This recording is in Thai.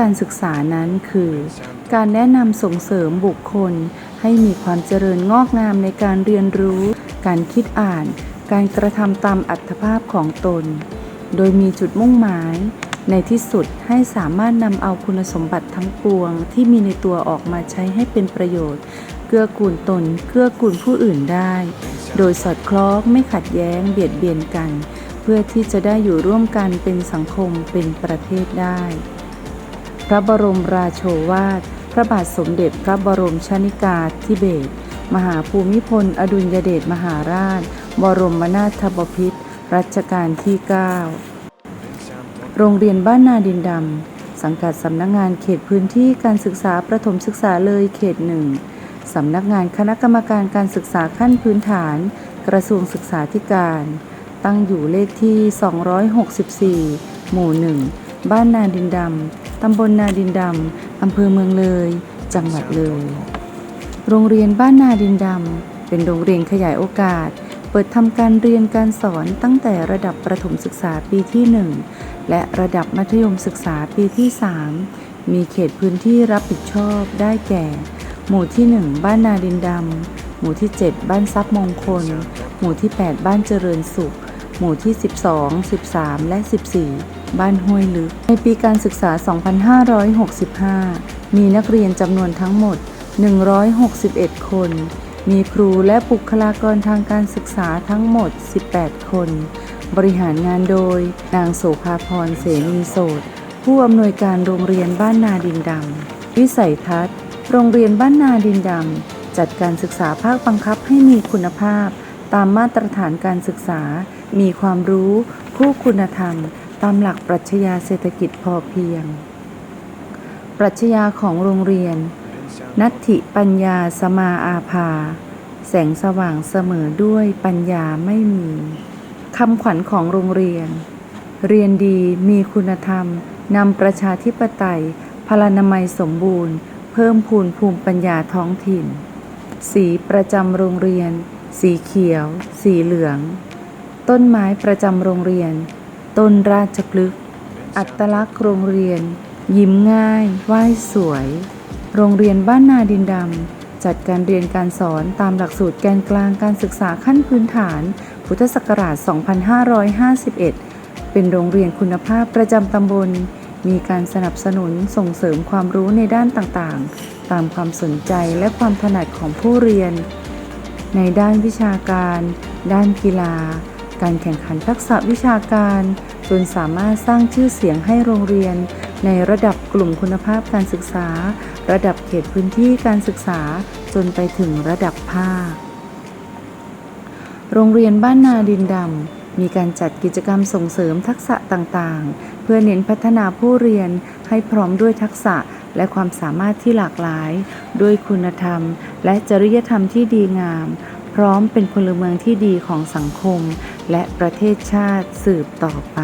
การศึกษานั้นคือ การแนะนำส่งเสริมบุคคล ให้มีความเจริญงอกงามในการเรียนรู้ การคิดอ่าน การกระทำตามอัตภาพของตน โดยมีจุดมุ่งหมาย ในที่สุดให้สามารถนำเอาคุณสมบัติทั้งปวง ที่มีในตัวออกมาใช้ให้เป็นประโยชน์ เกื้อกูลตน เกื้อกูลผู้อื่นได้ โดยสอดคล้องไม่ขัดแย้งเบียดเบียนกัน เพื่อที่จะได้อยู่ร่วมกันเป็นสังคมเป็นประเทศได้ ระบรมราโชวาท พระบาทสมเด็จพระบรมชนิกาธิเบศรมหาภูมิพล อดุลยเดชมหาราช บรมนาถบพิตรรัชกาลที่ 9 โรงเรียนบ้านนาดินดำ สังกัดสำนักงานเขตพื้นที่การศึกษาประถมศึกษาเลยเขตหนึ่งสำนักงานคณะกรรมการการศึกษาขั้นพื้นฐาน กระทรวงศึกษาธิการ ตั้งอยู่เลขที่ 264 หมู่ 1 บ้านนาดินดำ ตำบลนาดินดำ อำเภอเมืองเลย จังหวัดเลย โรงเรียนบ้านนาดินดำ เป็นโรงเรียนขยายโอกาส เปิดทำการเรียนการสอนตั้งแต่ระดับประถมศึกษาปีที่ 1 และระดับมัธยมศึกษาปีที่ 3 มีเขตพื้นที่รับผิดชอบได้แก่ หมู่ที่ 1 บ้านนาดินดำ หมู่ที่ 7 บ้านทรัพย์มงคล หมู่ที่ 8 บ้านเจริญสุข หมู่ที่ 12 13 และ 14 บ้านห้วยลึก ในปีการศึกษา 2565 มีนักเรียนจำนวนทั้งหมด 161 คน มีครูและบุคลากรทางการศึกษาทั้งหมด 18 คน บริหารงานโดย นางโสภาพรเสนีโสดผู้อำนวยการโรงเรียนบ้านนาดินดำ วิสัยทัศน์ โรงเรียนบ้านนาดินดำ จัดการศึกษาภาคบังคับให้มีคุณภาพ ตามมาตรฐานการศึกษา มีความรู้ คู่คุณธรรม ตามหลักปรัชญาเศรษฐกิจพอเพียง ปรัชญาของโรงเรียน นัตถิปัญญาสมาอาภา แสงสว่างเสมอด้วยปัญญาไม่มีคำขวัญของโรงเรียน เรียนดีมีคุณธรรมนำประชาธิปไตย พลานามัยสมบูรณ์ เพิ่มพูนภูมิปัญญาท้องถิ่น สีประจำโรงเรียน สีเขียว สีเหลือง ต้นไม้ประจำโรงเรียน ต้นราชพฤกษ์อัตลักษณ์โรงเรียน ยิ้มง่ายไหว้สวย โรงเรียนบ้านนาดินดำ จัดการเรียนการสอนตามหลักสูตรแกนกลางการศึกษาขั้นพื้นฐาน พุทธศักราช 2551 เป็นโรงเรียนคุณภาพประจำตำบล มีการสนับสนุนส่งเสริมความรู้ในด้านต่างๆ ตามความสนใจและความถนัดของผู้เรียน ในด้านวิชาการ ด้านกีฬา การแข่งขันทักษะวิชาการ จนสามารถสร้างชื่อเสียงให้โรงเรียน ในระดับกลุ่มคุณภาพการศึกษา ระดับเขตพื้นที่การศึกษาจนไปถึงระดับภาค โรงเรียนบ้านนาดินดำมีการจัดกิจกรรมส่งเสริมทักษะต่างๆ พื่อเน้นพัฒนาผู้เรียนให้พร้อมด้วยทักษะและความสามารถที่หลากหลาย ด้วยคุณธรรม และจริยธรรมที่ดีงาม พร้อมเป็นพลเมืองที่ดีของสังคม และประเทศชาติสืบต่อไป